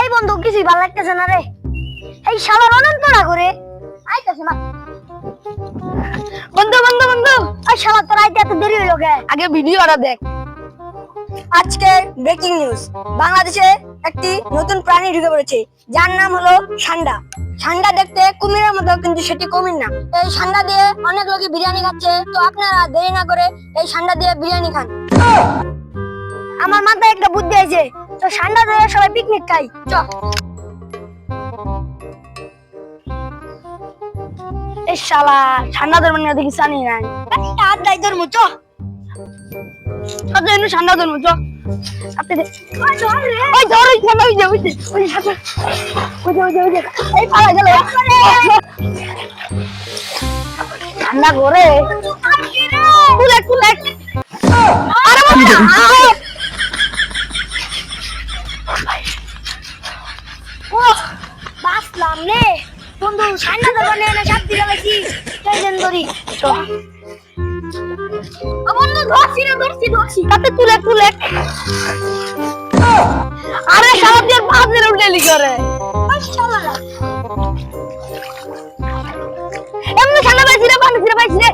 এই বন্ধু কিছুই ভালো লাগতেছে না রে। এই শালার অনন্ত না করে আইতাছে না বন্ধু বন্ধু বন্ধু শালা তোর আইতে এত দেরি হইল কে? আগে ভিডিওটা দেখ। আজকে ব্রেকিং নিউজ বাংলাদেশে একটি নতুন প্রাণী ঢুকে পড়েছে যার নাম হলো সান্ডা। সান্ডা দেখতে কুমিরের মতো কিন্তু সেটি কুমির না। এই সান্ডা দিয়ে অনেক লোকে বিরিয়ানি খাচ্ছে তো আপনারা দেরি না করে এই সান্ডা দিয়ে বিরিয়ানি খান। আমার মাথায় একটা বুদ্ধি আছে তো ঠান্ডা ধরে সবাই পিকনিক খাই। চ এই শালা, ঠান্ডা ধর্ম নিয়ে দেখি জানি নাই। আর দাই ধর্ম চ। এনে ঠান্ডা ধর্ম চ। আপনি ওই ধর, ওই ঠান্ডা ওই যে ওই যে ওই যে ওই যে, এই, পালা গেল। ঠান্ডা করে। কুলে কুলে। আরে, বাবা! বাসলাম নে বন্ধু ঠান্ডা দোকানে এনে সাত দিকে বেশি টেনশন করি বন্ধু ধরছি না ধরছি ধরছি। তাতে তুলে তুলে। আরে সারা বাজের উঠেলি করে এমনি পাইছি রে পানি ছিঁড়ে পাইছি রে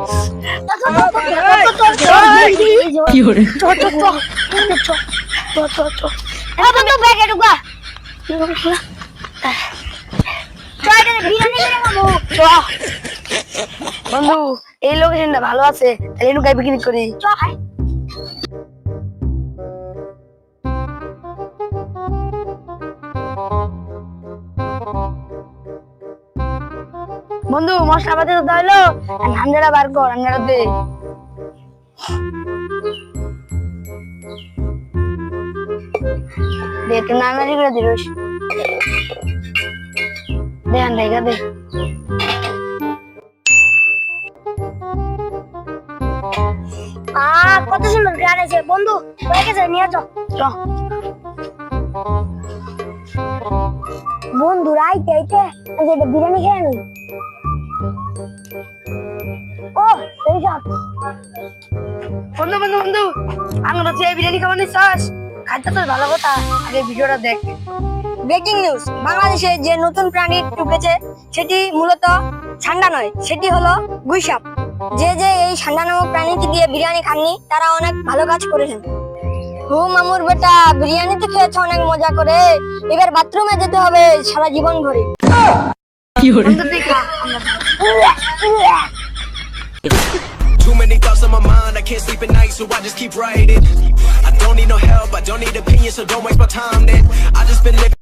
কি করে চ চ চ চ চ চ এ বন্ধু ব্যাগে ঢুকা। বন্ধু, এই লোকেশনটা ভালো আছে, তাহলে ঢুকাই বিক্রি করি। বন্ধু, মশলা পাতি তো হইল ঠান্ডাটা বার কর ঠান্ডাটা দে। দে একটু নাড়ানাড়ি করে দিস দে ঠান্ডা দে আহ কত সুন্দর গান আছে বন্ধু হয়ে গেছে নিয়ে চল চ বন্ধু রাইতে আইতে যে এটা বিরিয়ানি খেয়ে নি ও এই যাক বন্ধু বন্ধু বন্ধু আমরা তো এই বিরিয়ানি খাবার নিচ্ছাস খাইতে তো ভালো কথা আগে ভিডিওটা দেখ ব্রেকিং নিউজ বাংলাদেশে যে নতুন প্রাণী ঢুকেছে সেটি মূলত ঠান্ডা নয় সেটি হলো গুইসাপ যে যে এই ঠান্ডা নামক প্রাণীটি দিয়ে বিরিয়ানি খাননি তারা অনেক ভালো কাজ করেছেন হু মামুর বেটা বিরিয়ানি তো খেয়েছে অনেক মজা করে এবার বাথরুমে যেতে হবে সারা জীবন ভরে Too many thoughts on my mind, I can't sleep at night, so I just keep writing. I don't need no help, I don't need opinions, so don't waste my time then. I just been living.